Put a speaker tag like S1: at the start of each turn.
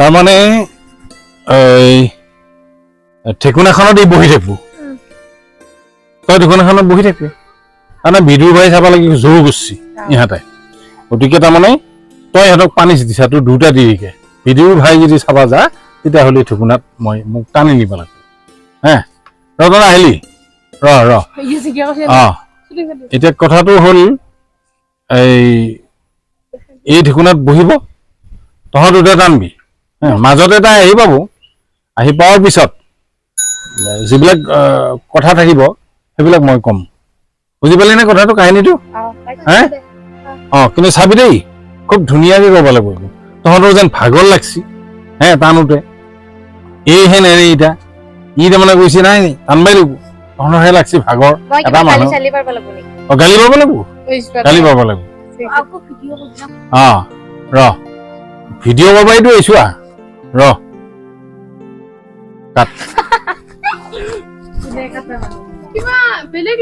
S1: তাৰমানে এই ঠেকুন এখনত বহি থাকব। তই ঠেকুন এখনত বহি থাকবি। তাৰমানে বিদুৰ ভাই চাব লাগি জোৰ গুচি ইহঁতে। গতিকে তাৰমানে তই ইহঁতক পানী দিছা তোৰ দুটা দিৰিকে বিদুৰ ভাই যদি চাব যা তেতিয়াহ'লে ঠেকুনাত মই মোক টানি নিব লাগিব হে ৰ তই আহিলি? ৰ ৰ। অ। এতিয়া কথাটো হ'ল এই এই ঠিকনাত বহিব। তহঁত দুটা টানবি। মাজতে তাই আহি পাব। আহি পোৱাৰ পিছত যিবিলাক কথা থাকিব সেইবিলাক মই ক'ম। বুজি পালি নে কথাটো কাহিনীটো? হে? অ। কিন্তু চাবি দেই খুব ধুনীয়াকে ক'ব লাগিব। তহঁতৰ যেন ভাগৰ লাগছি হে টানোতে। এইহে নেৰে ইটা। ই তাৰমানে কৈছে নাই টানবাই লাগিব। তহঁতৰহে লাগছি ভাগৰ এটা মানুহ। অ গালি পাব লাগিব। গালি পাব লাগিব। অ ৰ। ভিডিঅ' কৰিব এইটো আহিছো আহ ৰ কাট
S2: কিবা বেলেগ